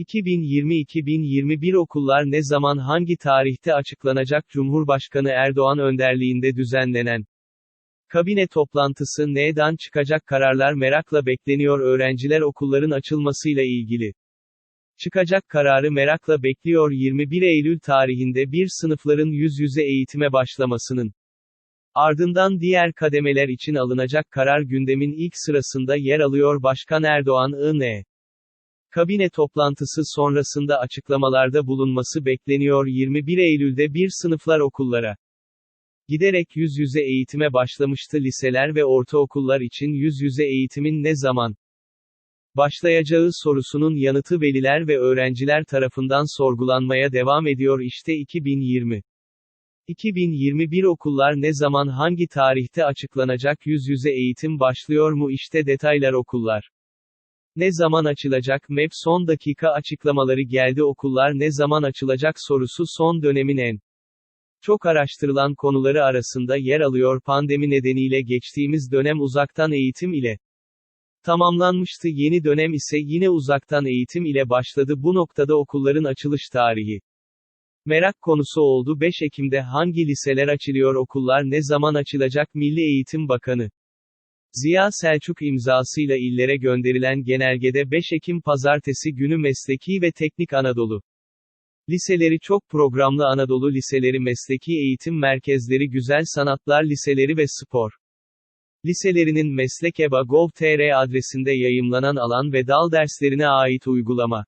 2020-2021 okullar ne zaman hangi tarihte açıklanacak Cumhurbaşkanı Erdoğan önderliğinde düzenlenen Kabine toplantısı neden çıkacak kararlar merakla bekleniyor öğrenciler okulların açılmasıyla ilgili. Çıkacak kararı merakla bekliyor 21 Eylül tarihinde bir sınıfların yüz yüze eğitime başlamasının. Ardından diğer kademeler için alınacak karar gündemin ilk sırasında yer alıyor Başkan Erdoğan I.N. Kabine toplantısı sonrasında açıklamalarda bulunması bekleniyor 21 Eylül'de bir sınıflar okullara. Giderek yüz yüze eğitime başlamıştı liseler ve ortaokullar için yüz yüze eğitimin ne zaman başlayacağı sorusunun yanıtı veliler ve öğrenciler tarafından sorgulanmaya devam ediyor işte 2020. 2021 okullar ne zaman hangi tarihte açıklanacak yüz yüze eğitim başlıyor mu işte detaylar okullar. Ne zaman açılacak? MEP son dakika açıklamaları geldi. Okullar ne zaman açılacak sorusu son dönemin en çok araştırılan konuları arasında yer alıyor. Pandemi nedeniyle geçtiğimiz dönem uzaktan eğitim ile tamamlanmıştı. Yeni dönem ise yine uzaktan eğitim ile başladı. Bu noktada okulların açılış tarihi merak konusu oldu. 5 Ekim'de hangi liseler açılıyor? Okullar ne zaman açılacak? Milli Eğitim Bakanı Ziya Selçuk imzasıyla illere gönderilen genelgede 5 Ekim Pazartesi günü Mesleki ve Teknik Anadolu Liseleri çok programlı Anadolu Liseleri Mesleki Eğitim Merkezleri Güzel Sanatlar Liseleri ve Spor Liselerinin meslekeba.gov.tr adresinde yayımlanan alan ve dal derslerine ait uygulama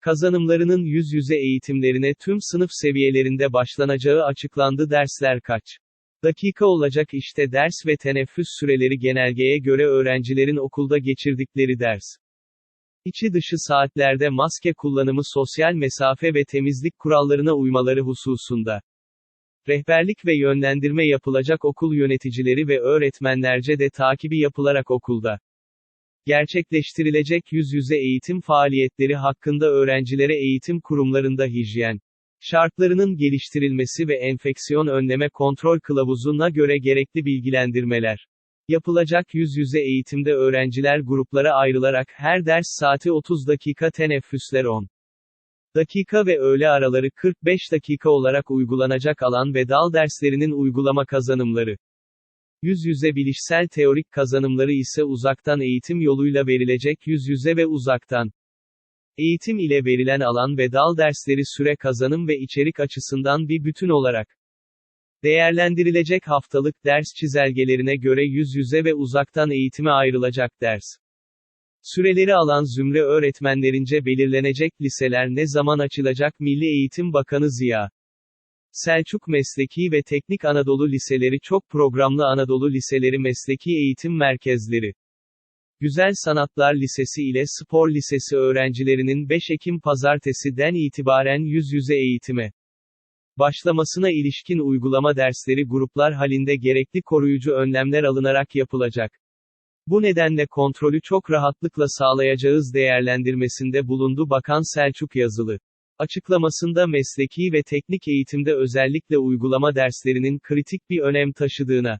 kazanımlarının yüz yüze eğitimlerine tüm sınıf seviyelerinde başlanacağı açıklandı. Dersler kaç dakika olacak işte ders ve teneffüs süreleri genelgeye göre öğrencilerin okulda geçirdikleri ders İçi dışı saatlerde maske kullanımı sosyal mesafe ve temizlik kurallarına uymaları hususunda. Rehberlik ve yönlendirme yapılacak okul yöneticileri ve öğretmenlerce de takibi yapılarak okulda. Gerçekleştirilecek yüz yüze eğitim faaliyetleri hakkında öğrencilere eğitim kurumlarında hijyen şartlarının geliştirilmesi ve enfeksiyon önleme kontrol kılavuzuna göre gerekli bilgilendirmeler Yapılacak yüz yüze eğitimde öğrenciler gruplara ayrılarak her ders saati 30 dakika teneffüsler 10 dakika ve öğle araları 45 dakika olarak uygulanacak alan ve dal derslerinin uygulama kazanımları. Yüz yüze bilişsel teorik kazanımları ise uzaktan eğitim yoluyla verilecek yüz yüze ve uzaktan. Eğitim ile verilen alan ve dal dersleri süre kazanım ve içerik açısından bir bütün olarak Değerlendirilecek haftalık ders çizelgelerine göre yüz yüze ve uzaktan eğitime ayrılacak ders. Süreleri alan zümre öğretmenlerince belirlenecek liseler ne zaman açılacak Milli Eğitim Bakanı Ziya Selçuk Mesleki ve Teknik Anadolu Liseleri çok programlı Anadolu Liseleri Mesleki Eğitim Merkezleri Güzel Sanatlar Lisesi ile Spor Lisesi öğrencilerinin 5 Ekim pazartesiden itibaren yüz yüze eğitime başlamasına ilişkin uygulama dersleri gruplar halinde gerekli koruyucu önlemler alınarak yapılacak. Bu nedenle kontrolü çok rahatlıkla sağlayacağız değerlendirmesinde bulundu Bakan Selçuk Yazılı. Açıklamasında mesleki ve teknik eğitimde özellikle uygulama derslerinin kritik bir önem taşıdığına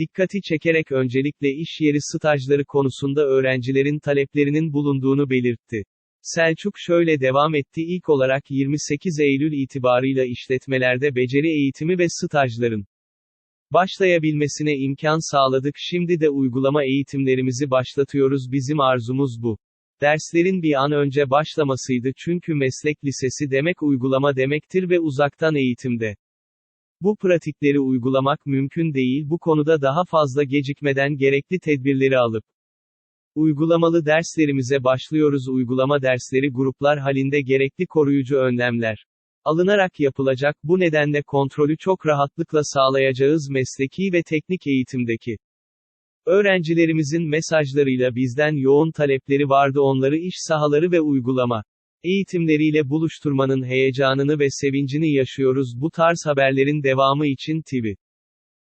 dikkati çekerek öncelikle iş yeri stajları konusunda öğrencilerin taleplerinin bulunduğunu belirtti. Selçuk şöyle devam etti ilk olarak 28 Eylül itibarıyla işletmelerde beceri eğitimi ve stajların başlayabilmesine imkan sağladık şimdi de uygulama eğitimlerimizi başlatıyoruz bizim arzumuz bu. Derslerin bir an önce başlamasıydı çünkü meslek lisesi demek uygulama demektir ve uzaktan eğitimde. Bu pratikleri uygulamak mümkün değil bu konuda daha fazla gecikmeden gerekli tedbirleri alıp Uygulamalı derslerimize başlıyoruz. Uygulama dersleri gruplar halinde gerekli koruyucu önlemler alınarak yapılacak. Bu nedenle kontrolü çok rahatlıkla sağlayacağız mesleki ve teknik eğitimdeki öğrencilerimizin mesajlarıyla bizden yoğun talepleri vardı. Onları iş sahaları ve uygulama eğitimleriyle buluşturmanın heyecanını ve sevincini yaşıyoruz. Bu tarz haberlerin devamı için TV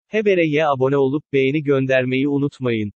Haber'e abone olup beğeni göndermeyi unutmayın.